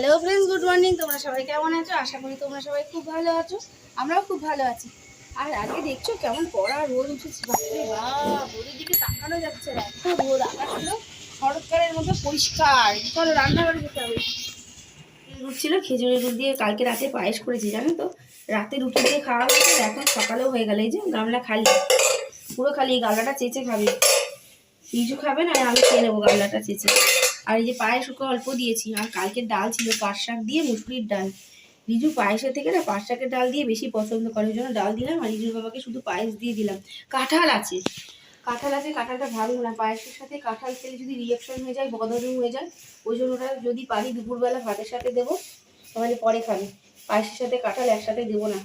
Hello friends good morning তোমরা সবাই কেমন আছো? আশা করি তোমরা সবাই খুব ভালো আছো, আমরাও খুব ভালো আছি। আর আজকে দেখছ কেমন কড়া রোদ উঠেছে বাপ, রোদের দিকে তাকানো যাচ্ছে না, এত রোদ আকাশগুলো শরৎকালের মতো পরিষ্কার। চলো রান্নাঘরে যেতে হবে। ছিল খেজুরের রুট দিয়ে কালকে রাতে পায়েস করেছি, জানো তো? রাতে রুটি দিয়ে খাওয়া হয়েছে এখন সকালেও হয়ে গেল, এই যে গামলা খালি। পুরো খালি গামলাটা চেঁচে খাবে। নিজু খাবে না, আমি খেয়ে নেব গামলাটা চেঁচে। আর এই যে পায়েস ওকে অল্প দিয়েছি, আর কালকের ডাল ছিল পাট শাক দিয়ে মুসুরির ডাল। রিজু পায়েসের থেকে না পাট শাকের ডাল দিয়ে বেশি পছন্দ করে, ওই জন্য ডাল দিলাম আর রিজুর বাবাকে শুধু পায়েস দিয়ে দিলাম। কাঁঠাল আছে। কাঁঠাল আছে, কাঁঠালটা ভালো না, পায়েসের সাথে কাঁঠাল খেলে যদি রিয়াকশন হয়ে যায়, বদহজম হয়ে যায়, ওই জন্য ওটা যদি পারি দুপুরবেলা ভাতের সাথে দেবো, তাহলে পরে খাবে। পায়েসের সাথে কাঁঠাল একসাথে দেবো না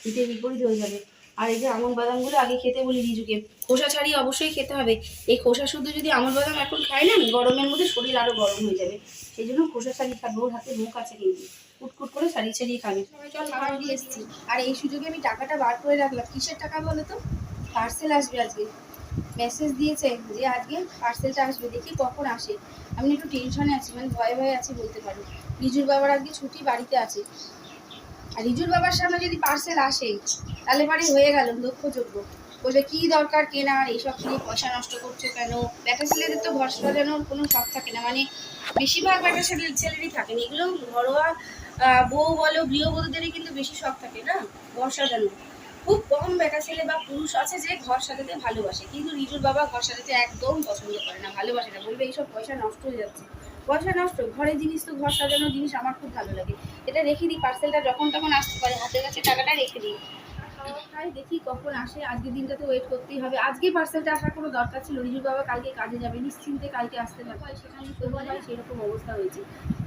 দিতে বিপরীত হয়ে যাবে। আর এই যে আমন বাদামগুলো আগে খেতে বলি রিজুকে। খোসা ছাড়িয়ে অবশ্যই খেতে হবে। এই খোসা শুদ্ধ যদি আমন বাদাম এখন খাই না, গরমের মধ্যে শরীর আরও গরম হয়ে যাবে। সেই জন্য খোসা ছাড়িয়ে খাবে, ওর হাতে মুখ আছে কিন্তু। কুটকুট করে ছাড়িয়ে ছাড়িয়ে খাবে। চল দিয়ে এসেছি। আর এই সুযোগে আমি টাকাটা বার করে রাখলাম। কিসের টাকা বলো তো? পার্সেল আসবে আজকে। মেসেজ দিয়েছে যে আজকে পার্সেলটা আসবে। দেখি কখন আসে। আমি একটু টেনশনে আছি মানে ভয়ে ভয়ে আছি বলতে পারি। রিজুর বাবার আজকে ছুটি বাড়িতে আছে। আর রিজুর বাবার সামনে যদি পার্সেল আসে, তাহলে পরে হয়ে গেল লক্ষ্যযোগ্য বলবে কি দরকার কেনার এইসব কিনে পয়সা নষ্ট করছ কেন? ব্যাটা ছেলেদের তো ঘর সাজানোর কোনো শখ থাকে না। মানে বেশিরভাগ ব্যাটা ছেলে ছেলেরই থাকে না। এগুলো ঘরোয়া বউ বলো, গৃহবধূদেরই কিন্তু বেশি শখ থাকে না? ঘর সাজানো খুব কম বেটা ছেলে বা পুরুষ আছে যে ঘর সাজাতে ভালোবাসে। কিন্তু রিজুর বাবা ঘর সাজাতে একদম পছন্দ করে না, ভালোবাসে না। বলবে, এইসব পয়সা নষ্ট হয়ে যাচ্ছে। পয়সা নষ্ট ঘরের জিনিস তো, ঘর সাজানোর জিনিস আমার খুব ভালো লাগে। এটা রেখে দিই পার্সেলটা যখন তখন আসতে পারে হাতের কাছে টাকাটা রেখে দিই। তাই দেখি কখন আসে, আজকের দিনটাতে ওয়েট করতেই হবে। আজকে পার্সেলটা আসার কোনো দরকার ছিল, রিজুর বাবা কালকে কাজে যাবে, নিশ্চিন্তে কালকে আসতে পারবে। সেখানে হয়, সেরকম অবস্থা হয়েছে।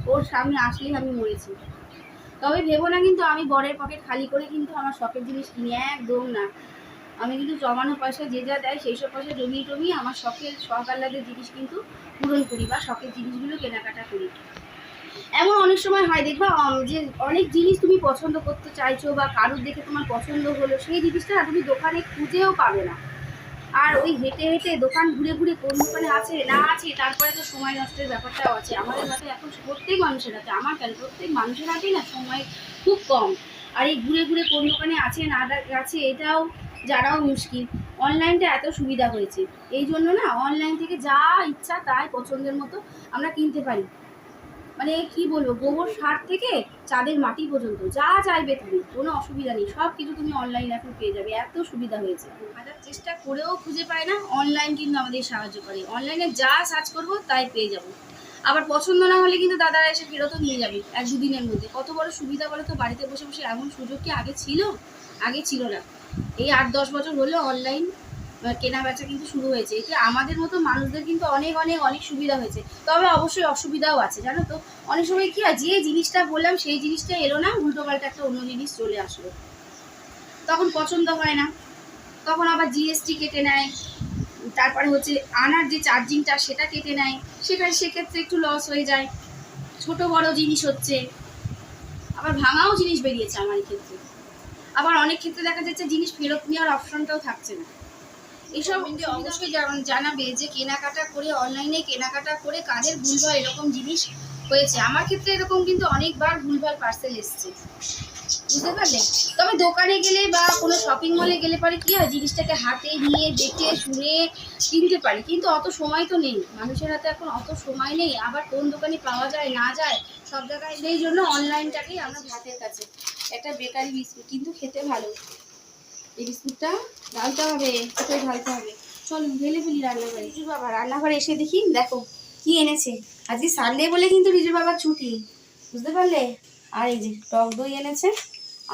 ওর সামনে আসলেই আমি মরেছি। তবে ভেবো না কিন্তু, আমি বরের পকেট খালি করে কিন্তু আমার শখের জিনিস কিনি একদম না। আমি কিন্তু জমানো পয়সা যে যা দেয় সেই সব পয়সা জমিয়ে টমিয়ে আমার শখের, শখ আহ্লাদের জিনিস কিন্তু পূরণ করি বা শখের জিনিসগুলো কেনাকাটা করি। এমন অনেক সময় হয়, দেখবা যে অনেক জিনিস তুমি পছন্দ করতে চাইছো বা কারুর দেখে তোমার পছন্দ হলো, সেই জিনিসটা তুমি দোকানে খুঁজেও পাবে না। আর ওই হেঁটে হেঁটে দোকান ঘুরে ঘুরে কোন দোকানে আছে, না আছে, তারপরে তো সময় নষ্টের ব্যাপারটাও আছে। আমাদের হাতে এখন প্রত্যেক মানুষের হাতে, আমার কেন, প্রত্যেক মানুষের হাতেই না সময় খুব কম। আর এই ঘুরে ঘুরে কোন দোকানে আছে, না আছে, এটাও জানাও মুশকিল। অনলাইনটা এত সুবিধা হয়েছে। এই জন্য না অনলাইন থেকে যা ইচ্ছা তাই পছন্দের মতো আমরা কিনতে পারি। মানে কি বলব, গোবর সার থেকে চাঁদের মাটি পর্যন্ত, যা চাইবে তুমি কোনো অসুবিধা নেই। সব কিছু তুমি অনলাইন এখন পেয়ে যাবে। এত সুবিধা হয়েছে। হাজার চেষ্টা করেও খুঁজে পায় না, অনলাইন কিন্তু আমাদের সাহায্য করে। অনলাইনে যা সার্চ করব তাই পেয়ে যাব। আবার পছন্দ না হলে কিন্তু দাদারা এসে ফেরতও নিয়ে যাবে এক দুদিনের মধ্যে। কত বড় সুবিধা বলো তো বাড়িতে বসে বসে এমন সুযোগ কি আগে ছিল? আগে ছিল না। এই আট দশ বছর হলো অনলাইন কেনা বেচা কিন্তু শুরু হয়েছে। এতে আমাদের মতো মানুষদের কিন্তু অনেক অনেক অনেক সুবিধা হয়েছে। তবে অবশ্যই অসুবিধাও আছে, জানো তো? অনেক সময় কি হয়, যে জিনিসটা বললাম সেই জিনিসটা এলো না, উল্টো পাল্টা একটা অন্য জিনিস চলে আসলো। তখন পছন্দ হয় না। তখন আবার জিএসটি কেটে নেয়। তারপরে হচ্ছে আনার যে চার্জিংটা সেটা কেটে নেয়। সেখানে সেক্ষেত্রে একটু লস হয়ে যায়। ছোট বড় জিনিস হচ্ছে আবার ভাঙাও জিনিস বেরিয়েছে আমার ক্ষেত্রে। আবার অনেক ক্ষেত্রে দেখা যাচ্ছে জিনিস ফেরত নেওয়ার অপশনটাও থাকছে না। এইসব কমেন্টে অবশ্যই জান- জানাবে যে কেনাকাটা করে অনলাইনে কেনাকাটা করে কাজের ভুলভাল এরকম জিনিস হয়েছে। আমার ক্ষেত্রে এরকম কিন্তু অনেকবার ভুলভাল পার্সেল এসছে। বুঝতে পারলে? তবে দোকানে গেলে বা কোনো শপিং মলে গেলে পরে কি হয়? জিনিসটাকে হাতে নিয়ে, দেখে, শুনে কিনতে পারি। কিন্তু অত সময় তো নেই। মানুষের হাতে এখন অত সময় নেই। আবার কোন দোকানে পাওয়া যায়, না যায়, সব জায়গায় সেই জন্য অনলাইনটাকেই আমরা হাতের কাছে। একটা বেকারি বিস্কুট, কিন্তু খেতে ভালো। এই বিস্কুটটা ঢালতে হবে, কোথায় ঢালতে হবে? চল ঢেলে ফেলি রান্নাঘরে। রিজুর বাবা, রান্নাঘরে এসে দেখি, দেখো, কি এনেছে। আজকে সানডে বলে কিন্তু রিজুর বাবার ছুটি। বুঝতে পারলে? আর এই যে টক দই এনেছে,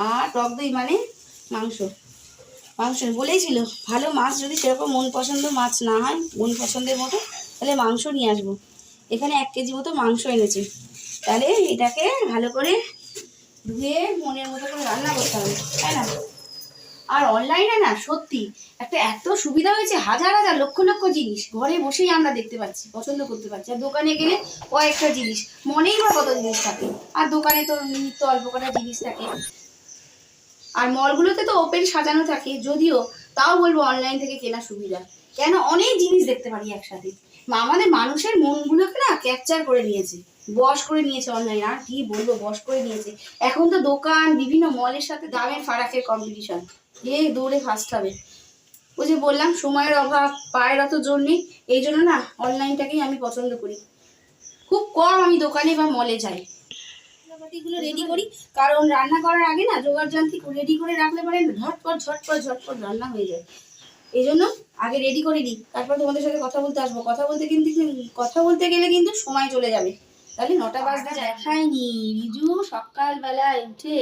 আর টক দই মানে মাংস। মাংস বলেইছিল ভালো মাছ যদি সেরকম মন পছন্দ মাছ না হয়, মন পছন্দের মতো, তাহলে মাংস নিয়ে আসব। এখানে এক কেজি মতো মাংস এনেছে। তাহলে এটাকে ভালো করে ধুয়ে মনের মতো করে রান্না করতে হবে, তাই না? আর অনলাইনে না, সত্যি, একটা এত সুবিধা হয়েছে হাজার হাজার, লক্ষ লক্ষ জিনিস। ঘরে বসেই আমরা দেখতে পাচ্ছি, পছন্দ করতে পারছি। আর দোকানে গেলে কয়েকটা জিনিস, মনেই বা কত জিনিস থাকে। আর দোকানে তো নিত্য অল্প কটা জিনিস থাকে। আর মলগুলোতে তো ওপেন সাজানো থাকে, যদিও তাও বলব অনলাইন থেকে কেনা সুবিধা। কেন? অনেক জিনিস দেখতে পারি একসাথে। আমাদের মানুষের মনগুলোকে না ক্যাপচার করে নিয়েছে, বশ করে নিয়েছে অনলাইন আর কি বলব, বশ করে নিয়েছে। এখন তো দোকান, বিভিন্ন মলের সাথে দামের ফারাকের কম্পিটিশন এ দৌড়ে ফার্স্ট হবে। ওই যে বললাম, সময়ের অভাব, পায়ের অত জোর নেই, এই জন্য না অনলাইনটাকেই আমি পছন্দ করি। খুব কম আমি দোকানে বা মলে যাই। মশলাপাতিগুলো রেডি করি, কারণ রান্না করার আগে না জোগাড় যন্ত্রী রেডি করে রাখলে পরে ঝটপট ঝটপট ঝটপট রান্না হয়ে যায়। এই জন্য আগে রেডি করে নিই, তারপর তোমাদের সাথে কথা বলতে আসব। কথা বলতে কিন্তু, কথা বলতে গেলে কিন্তু সময় চলে যাবে। তাহলে নটা বাজতে দেখায়নি রিজু সকালবেলায় উঠে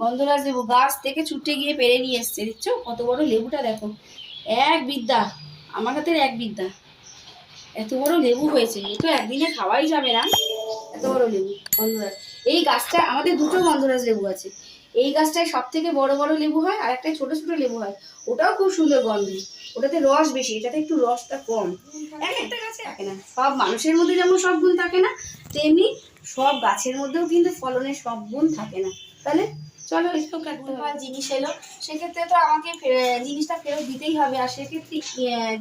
গন্ধরাজ লেবু গাছ থেকে ছুটে গিয়ে পেরে নিয়ে এসছে, দেখছ? কত বড় লেবুটা দেখো। এক বিদ্যা, আমার হাতের এক বিদ্যা। এত বড় লেবু হয়েছে, এ তো একদিনে খাওয়াই যাবে না। এত বড় লেবু গন্ধরাজ এই গাছটা, আমাদের দুটো গন্ধরাজ লেবু আছে। এই গাছটায় সব থেকে বড় বড় লেবু হয়, আর একটা ছোট ছোট লেবু হয়। ওটাও খুব সুন্দর গন্ধ। ওটাতে রস বেশি, এটাতে একটু রসটা কম। এক একটা গাছে থাকে না, সব মানুষের মধ্যে যেমন সব গুণ থাকে না, তেমনি সব গাছের মধ্যেও কিন্তু ফলনের সব গুণ থাকে না। তাহলে চলো এসব জিনিস এলো। সেক্ষেত্রে তো আমাকে জিনিসটা ফেরত দিতেই হবে। আর সেক্ষেত্রে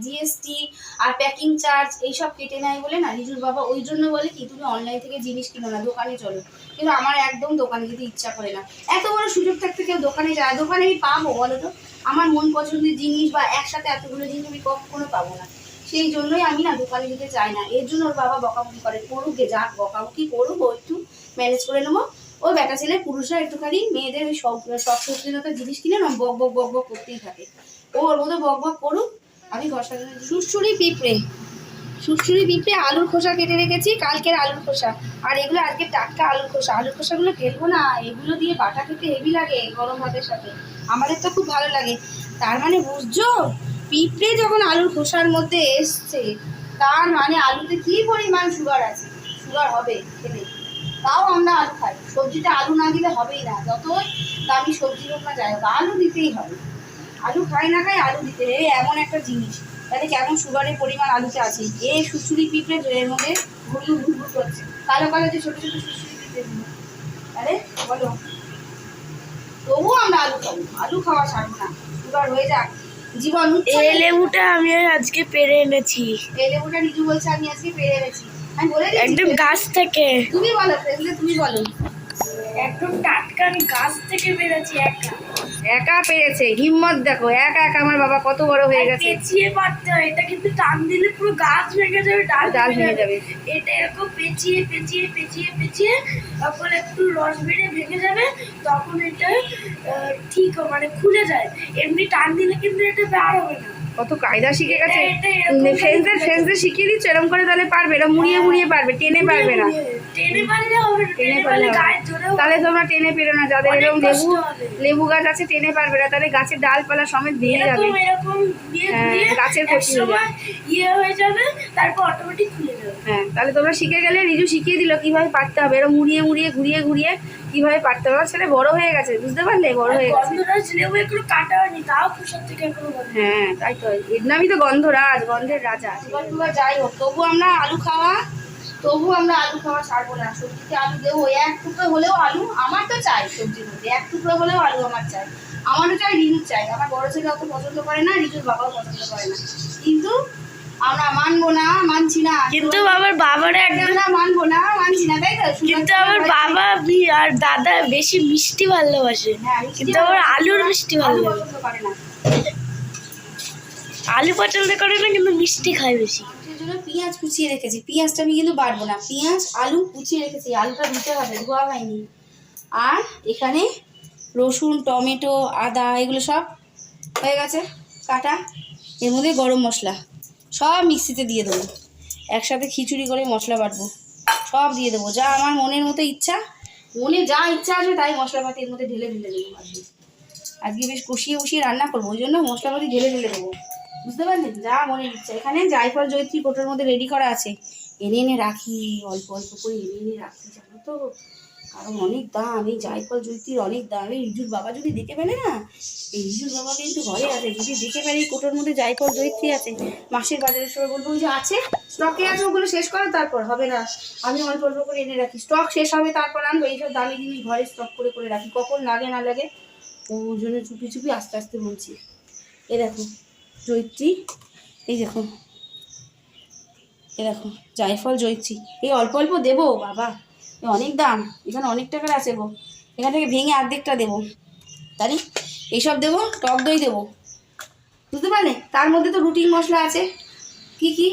জিএসটি আর প্যাকিং চার্জ এইসব কেটে নেয় বলে না? রিজুর বাবা ওই জন্য বলে কি তুমি অনলাইন থেকে জিনিস কিনো না দোকানে চলো। কিন্তু আমার একদম দোকানে যেতে ইচ্ছা করে না। এত বড় সুযোগ থাকতে কেউ দোকানে যায়? দোকানে আমি পাবো বলো তো? আমার মন পছন্দের জিনিস বা একসাথে এতগুলো জিনিস আমি কখনো পাবো না। সেই জন্যই আমি না দোকানে যেতে চাই না। এর জন্য ওর বাবা বকাবকি করে করুক যাক বকাবকি করুক একটু ম্যানেজ করে নেব। ওই বেটা ছেলে পুরুষরা একটুখানি মেয়েদের ওই সব সব সত্যিগত জিনিস কিনে না বক বক বক বক করতেই থাকে। ও ওর মধ্যে বক বক করুক আমি ঘর সাজানো সুরসুরি পিঁপড়ে। সুরসুরি পিঁপড়ে আলুর খোসা কেটে রেখেছি কালকের আলুর খোসা। আর এগুলো আজকে টাটকা আলুর খোসা। আলুর খোসাগুলো ঢেলবো না এগুলো দিয়ে বাটা খেতে হেভি লাগে গরম ভাতের সাথে। আমাদের তো খুব ভালো লাগে। তার মানে বুঝছ? পিঁপড়ে যখন আলুর খোসার মধ্যে এসছে তার মানে আলুতে কি পরিমাণ সুগার আছে? সুগার হবে খেলে। তাও আমরা আলু খাই সবজিটা আলু না দিলে হবেই না। যতই দামি সবজি হোক না যাই হোক আলু দিতেই হবে। আলু খাই না খাই আলু দিতে এই এমন একটা জিনিস। তাহলে কেমন সুগারের পরিমাণ আলুতে আছে? এই সুসুরি পিঁপড়ে এর মধ্যে ঘুরু ঘুরু করছে। কালো কালো যে ছোটো ছোটো সুসুরি পিঁপড়ে আরে বলো। তবুও আমরা আলু খাব। আলু খাওয়া ছাড়বো না। সুগার হয়ে যাক। জীবন এই লেবুটা আমি আজকে পেরে এনেছি। এই লেবুটা নিজু বলছে আমি আজকে পেরে এনেছি। একদম গাছ থেকে। তুমি বলো তুমি বলো। একদম টাটকা গাছ থেকে পেরেছি একা। একা পেরেছে হিম্মত দেখো একা একা আমার বাবা কত বড় হয়ে গেছে। পেঁচিয়ে পারতে হয় এটা কিন্তু টান দিলে পুরো গাছ ভেঙে যাবে ডাল ডাল ভেঙে যাবে। এটা এরকম পেঁচিয়ে পেঁচিয়ে পেঁচিয়ে পেঁচিয়ে তারপর একটু রস বেড়ে ভেঙে যাবে তখন এটা ঠিক মানে খুলে যায়। এমনি টান দিলে কিন্তু এটা বার হবে না। কত কায়দা শিখে গেছে। ফ্রেন্ডদের ফ্রেন্ডদের ফ্রেন্ডসদের ফ্রেন্ডসদের শিখিয়ে দিচ্ছ এরকম করে তাহলে পারবে এরকম মুড়িয়ে মুড়িয়ে পারবে টেনে পারবে না। তাহলে তোমরা টেনে পেরো না যাদের এরকম লেবু লেবু গাছ আছে টেনে পারবে না তাহলে গাছের ডালপালা সমেত দিয়ে যাবে। এরকম এরকম দিয়ে হ্যাঁ, দিয়ে গাছের ক্ষতি হয়ে ইয়ে হয়ে যাবে তারপর অটোমেটিক খুলে যাবে। হ্যাঁ তাহলে তোমরা শিখে গেলে রিজু শিখিয়ে দিল কীভাবে পারতে হবে। এরকম মুড়িয়ে মুড়িয়ে ঘুরিয়ে ঘুরিয়ে কীভাবে পারতে হবে। ছেলে বড় হয়ে গেছে বুঝতে পারলে? বড় হয়ে গেছে। কাটা হয়নি তাও প্রসাদ থেকে হ্যাঁ তাই তো। এর নামই তো গন্ধরাজ গন্ধের রাজা। এবার যাই হোক তবু আমরা আলু খাওয়া তবু আমরা আলু খাওয়া ছাড়বো না। সবজিতে আলু দেবো এক টুকরো হলেও আলু আমার তো চাই সবজির মধ্যে। এক টুকরো হলেও আলু আমার চাই। আমারও চাই রিজুর চাই। আমার বড় ছেলে অত পছন্দ করে না রিজুর বাবাও পছন্দ করে না। কিন্তু মানবো না মানছি না। কিন্তু আমার বাবার একদম আমরা মানবো না মানছি না তাই তো? কিন্তু আমার বাবা আর দাদা বেশি মিষ্টি ভালোবাসে। হ্যাঁ, কিন্তু আমার আলুর মিষ্টি ভালো আলু লাগে। পছন্দ করে না। কিন্তু মিষ্টি খায় বেশি। জন্য পেঁয়াজ কুচিয়ে রেখেছি। পেঁয়াজটা আমি কিন্তু বাড়বো না। পেঁয়াজ আলু কুচিয়ে রেখেছি। আলুটা দিতে হবে ধোয়া হয়নি। আর এখানে রসুন টমেটো আদা এগুলো সব হয়ে গেছে কাটা। এর মধ্যে গরম মশলা। সব মিক্সিতে দিয়ে দেবো। একসাথে খিচুড়ি করে মশলা বাটবো। সব দিয়ে দেবো। যা আমার মনের মতো ইচ্ছা, মনে যা ইচ্ছা আসবে তাই মশলাপাতি এর মধ্যে ঢেলে ঢেলে দেবো আজকে। আজকে বেশ কষিয়ে কষিয়ে রান্না করব, ওই জন্য মশলাপাতি ঢেলে ঢেলে দেবো। বুঝতে পারলেন যা মনের ইচ্ছা। এখানে জায়ফল জয়ত্রী কোটোর মধ্যে রেডি করা আছে। এনে এনে রাখি, অল্প অল্প করে এনে এনে রাখি, জানো তো? কারণ অনেক দাম, এই জায়ফল জয়ত্রীর অনেক দাম। এই রিজুর বাবা যদি দেখে ফেলে না, এই রিজুর বাবা কিন্তু ঘরে আছে। যদি দেখে ফেলে এই কোটোর মধ্যে জায়ফল জয়ত্রী আছে, মাসের বাজারের সময় বলব যে আছে স্টকে আছে, ওগুলো শেষ করো, তারপর হবে না। আমি অল্প অল্প করে এনে রাখি। স্টক শেষ হবে, তারপর আনব। এইসব দামি জিনিস ঘরে স্টক করে করে রাখি। কখন লাগে, না লাগে ওই জন্য চুপি চুপি আস্তে আস্তে বলছি। এ দেখো জৈত্রী এই দেখো, এ দেখো জায়ফল জয়ছি এই অল্প অল্প দেবো, বাবা। অনেক দাম এখানে অনেক টাকার আছে গো। এখান থেকে ভেঙে অর্ধেকটা দেবো। তাই এইসব দেবো টক দই দেবো। বুঝতে পারলে? তার মধ্যে তো রুটিন মশলা আছে। কি কি?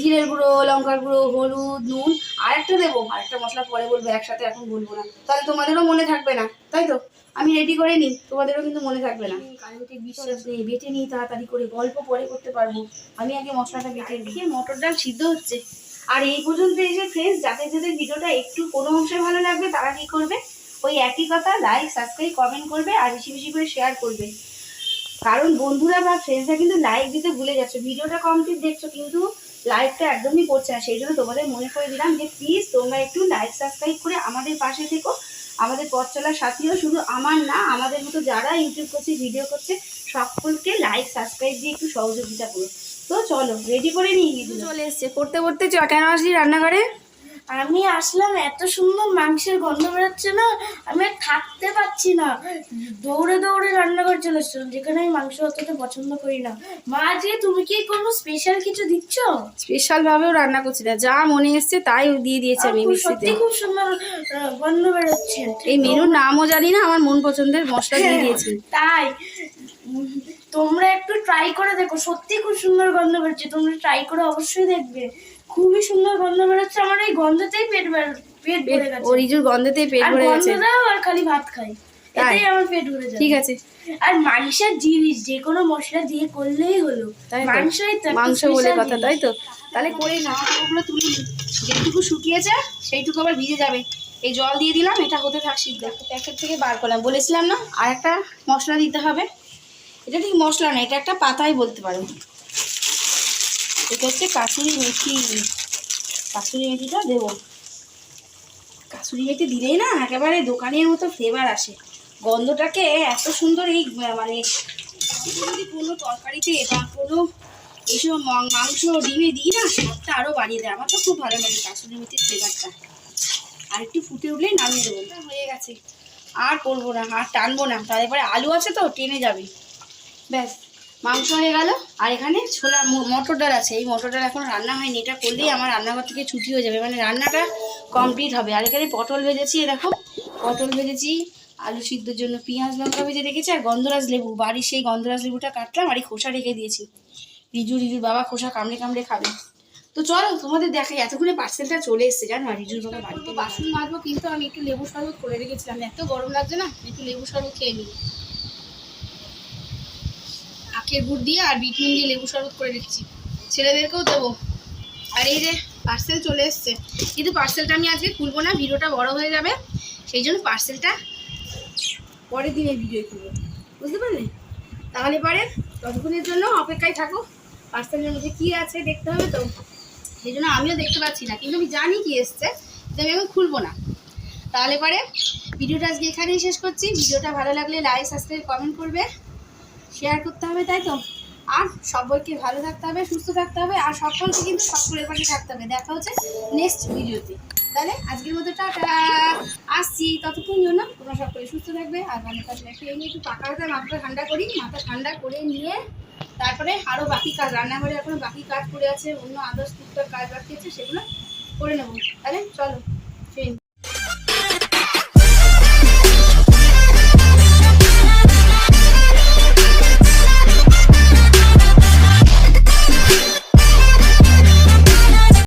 জিরের গুঁড়ো লঙ্কার গুঁড়ো হলুদ নুন আর একটা দেবো। আর একটা মশলা পরে বলব একসাথে এখন বলব না। তাহলে তোমাদেরও মনে থাকবে না তাই তো? আমি রেডি করে নিই তোমাদেরও কিন্তু মনে থাকবে না। কারেন্টে বিশ্বাস নেই বেটে নিই তাড়াতাড়ি করে গল্প পরে করতে পারব। আমি আগে মশলাটা বেটে নিই। মটর ডাল সিদ্ধ হচ্ছে। আর এই পর্যন্ত এসে ফ্রেন্ডস যাদের যাদের ভিডিওটা একটু কোনো অংশে ভালো লাগবে, তারা কি করবে? ওই একই কথা লাইক সাবস্ক্রাইব কমেন্ট করবে আর বেশি বেশি করে শেয়ার করবে। কারণ বন্ধুরা বা ফ্রেন্ডসরা কিন্তু লাইক দিতে ভুলে যাচ্ছে ভিডিওটা কমপ্লিট দেখছ কিন্তু লাইকটা একদমই করছে না। সেই জন্য তোমাদের মনে করে দিলাম যে প্লিজ তোমরা একটু লাইক সাবস্ক্রাইব করে আমাদের পাশে থেকো। আমাদের পথ চলার সাথীও শুধু আমার না, আমাদের মতো যারা ইউটিউব করছে ভিডিও করছে, সকলকে লাইক সাবস্ক্রাইব দিয়ে একটু সহযোগিতা করো। তো চলো রেডি করে নিয়ে গিয়ে চলে এসছে। পড়তে পড়তে চ কেন আসলি রান্নাঘরে? আমি আসলাম এত সুন্দর মাংসের গন্ধ বেরোচ্ছে না আমি আর থাকতে পারছি না। দৌড়ে দৌড়ে রান্নাঘর চলে এসেছিলাম যেখানে আমি মাংস অতটা পছন্দ করি না। মা আজকে তুমি কি কোনো স্পেশাল কিছু দিচ্ছ? স্পেশাল ভাবেও রান্না করছি না যা মনে এসছে তাই দিয়ে দিয়েছি আমি আর খুব- সত্যি খুব সুন্দর গন্ধ বেরোচ্ছে। এই মেনুর নামও জানি না আমার মন পছন্দের মশলা দিয়ে দিয়েছি। তাই। তোমরা একটু ট্রাই করে দেখো। সত্যি খুব সুন্দর গন্ধ বেরোচ্ছে। তোমরা ট্রাই করে অবশ্যই দেখবে। খুবই সুন্দর গন্ধ বেরোচ্ছে। আমার এই গন্ধতেই পেট পেট ভরে গেছে। ও রিজুর গন্ধতেই পেট আর ভরে গেছে। দাও আর খালি ভাত খাই? এতেই আমার পেট ভরে যায় ঠিক আছে। আর মাংসের জিনিস যে কোনো মশলা দিয়ে করলেই হলো? মাংসই তো। মাংস বলে কথা তাই তো? তাহলে করে না ওগুলো তুলে নিই যেটুকু শুকিয়েছে সেইটুকু আবার ভিজে যাবে। এই জল দিয়ে দিলাম এটা হতে থাক সিদ্ধ। প্যাকেট থেকে বার করলাম। বলেছিলাম না আর একটা মশলা দিতে হবে। এটা ঠিক মশলা না, এটা একটা পাতাই বলতে পারো। এটা হচ্ছে কাসুরি মেথি, কাসুরি মেথিটা দেবো। কাসুরি মেথি দিলেই না একেবারে দোকানের মতো ফ্লেভার আসে। গন্ধটাকে এত সুন্দর এই মানে যদি কোনো তরকারিতে বা কোনো এইসব মাংস, ডিমে দিই না, স্বাদটা আরও বাড়িয়ে দেয়। আমার তো খুব ভালো লাগে কাসুরি মেথির ফ্লেভারটা আর একটু ফুটে উঠলেই নামিয়ে দেবো। হয়ে গেছে। আর করব না, আর টানবো না। তারপরে আলু আছে তো, টেনে যাবে। ব্যাস, মাংস হয়ে গেল। আর এখানে ছোলা মটর ডাল আছে। এই মটর ডাল এখন রান্না হয়নি। এটা করলেই আমার রান্নাঘর থেকে ছুটি হয়ে যাবে। মানে রান্নাটা কমপ্লিট হবে। আর এখানে পটল ভেজেছি, এ দেখো। পটল ভেজেছি, আলু সিদ্ধর জন্য পেঁয়াজ লঙ্কা ভেজে রেখেছি, আর গন্ধরাজ লেবু। বাড়ির সেই গন্ধরাজ লেবুটা কাটলাম আর এই খোসা রেখে দিয়েছি। রিজু, রিজুর বাবা খোসা কামড়ে কামড়ে খাবে। তো চলো, তোমাদের দেখাই। এতক্ষণে পার্সেলটা চলে এসছে, জানো? আর রিজুর বাবা বাড়িতে বাসন মাজবো, কিন্তু আমি একটু লেবু শরবত করে রেখেছিলাম। এত গরম লাগছে না, একটু লেবু শরবত খেয়ে নিই। আখের গুড় দিয়ে আর বিট দিয়ে লেবু শরবত করে রেখেছি। ছেলেদেরকেও দেবো। আর এই যে পার্সেল চলে এসছে। কিন্তু পার্সেলটা আমি আজকে খুলবো না, ভিডিওটা বড় হয়ে যাবে। সেই জন্য পার্সেলটা পরের দিনের ভিডিও খুলবো। বুঝতে পারলে? তাহলে পরে ততক্ষণের জন্য অপেক্ষায় থাকো। পার্সেলের মধ্যে কী আছে দেখতে হবে তো। সেই জন্য আমিও দেখতে পাচ্ছি না, কিন্তু আমি জানি কি এসছে, কিন্তু আমি এখন খুলবো না। তাহলে পরে ভিডিওটা আজকে এখানেই শেষ করছি। ভিডিওটা ভালো লাগলে লাইক সাবস্ক্রাইব কমেন্ট করবে। শেয়ার করতে হবে, তাই তো? আর সবাইকে ভালো থাকতে হবে, সুস্থ থাকতে হবে, আর সকলকে কিন্তু সকলের পাশে থাকতে হবে। দেখা হচ্ছে নেক্সট ভিডিওতে তাহলে আজকের মতো টাটা। আসছি ততক্ষণ জন্য। তোমরা সকলে সুস্থ থাকবে, আর ভালো থাকবে। একটু এই নিয়ে একটু পাকা হাতে মাথাটা ঠান্ডা করি, মাথা ঠান্ডা করে নিয়ে তারপরে আরও বাকি কাজ, রান্নাঘরে এখনও বাকি কাজ পড়ে আছে, অন্য আদার্স টুকটাক কাজ বাকি আছে, সেগুলো করে নেব। তাহলে চলো ট্রেন